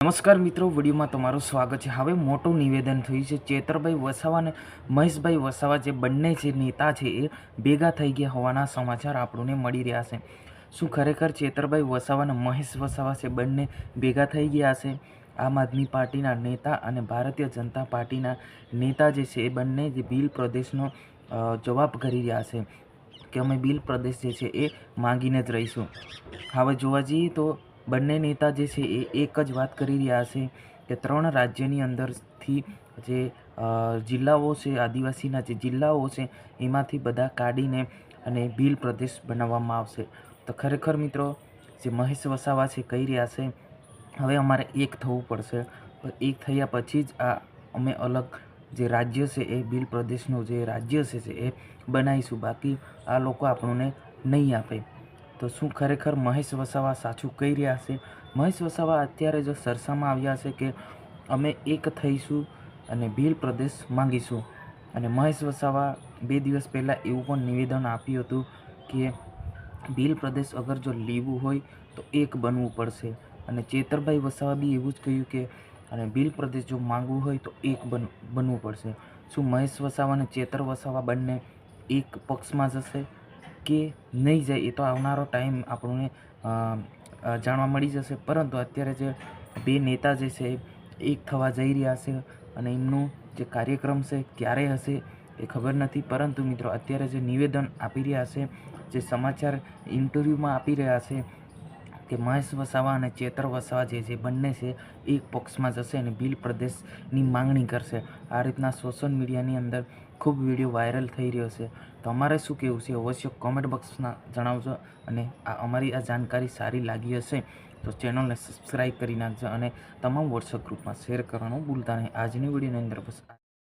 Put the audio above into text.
નમસ્કાર મિત્રો, વિડીયોમાં તમારું સ્વાગત છે. હવે મોટું નિવેદન થયું છે. ચેતરભાઈ વસાવા અને મહેશભાઈ વસાવા જે બંને જે નેતા છે એ ભેગા થઈ ગયા હોવાના સમાચાર આપણને મળી રહ્યા છે. શું ખરેખર ચેતરભાઈ વસાવા અને મહેશ વસાવા છે બંને ભેગા થઈ ગયા છે? આમ આદમી પાર્ટીના નેતા અને ભારતીય જનતા પાર્ટીના નેતા જે છે એ બંને જે બિલ પ્રદેશનો જવાબ કરી રહ્યા છે કે અમે બિલ પ્રદેશ જે છે એ માંગીને જ રહીશું. હવે જોવા જઈએ તો બંને નેતા જે છે એ એક જ વાત કરી રહ્યા છે કે ત્રણ રાજ્યની અંદરથી જે જિલ્લાઓ છે, આદિવાસીના જે જિલ્લાઓ છે, એમાંથી બધા કાઢીને અને ભીલ પ્રદેશ બનાવવામાં આવશે. તો ખરેખર મિત્રો, જે મહેશ વસાવા છે કહી રહ્યા છે, હવે અમારે એક થવું પડશે. એક થયા પછી જ આ અમે અલગ જે રાજ્ય છે એ, ભીલ પ્રદેશનું જે રાજ્ય છે એ બનાવીશું. બાકી આ લોકો આપણને નહીં આપે. તો શું ખરેખર મહેશ વસાવા સાચું કહી રહ્યા છે? મહેશ વસાવા અત્યારે જો સરસામાં આવ્યા છે કે અમે એક થઈશું અને ભીલ પ્રદેશ માંગીશું. અને મહેશ વસાવા બે દિવસ પહેલાં એવું પણ નિવેદન આપ્યું હતું કે ભીલ પ્રદેશ અગર જો લેવું હોય તો એક બનવું પડશે. અને ચેતરભાઈ વસાવા બી એવું જ કહ્યું કે અને ભીલ પ્રદેશ જો માંગવું હોય તો એક બન, બનવું પડશે. શું મહેશ વસાવા અને ચેતર વસાવા બંને એક પક્ષમાં જશે કે નહીં જાય એ તો આવનારો ટાઈમ આપણને જાણવા મળી જશે. પરંતુ અત્યારે જે બે નેતા જે છે, એક થવા જઈ રહ્યા છે અને એમનું જે કાર્યક્રમ છે, ક્યારે હશે એ ખબર નથી. પરંતુ મિત્રો, અત્યારે જે નિવેદન આપી રહ્યા છે, જે સમાચાર ઇન્ટરવ્યૂમાં આપી રહ્યા છે કે મહેશ વસાવા અને ચેતર વસાવા જે છે, બંને છે, એક પક્ષમાં જશે અને બિલ પ્રદેશની માંગણી કરશે. આ રીતના સોશિયલ મીડિયાની અંદર ખૂબ વીડિયો વાયરલ થઈ રહ્યો છે. તમારે શું કહેવું છે, અવશ્ય કોમેન્ટ બોક્સમાં જણાવજો અને આ અમારી આ જાણકારી સારી લાગી હશે તો ચેનલને સબસ્ક્રાઈબ કરી નાખજો અને તમામ વોટ્સઅપ ગ્રુપમાં શેર કરવાનું ભૂલતા નહીં. આજની વિડીયોની અંદર બસ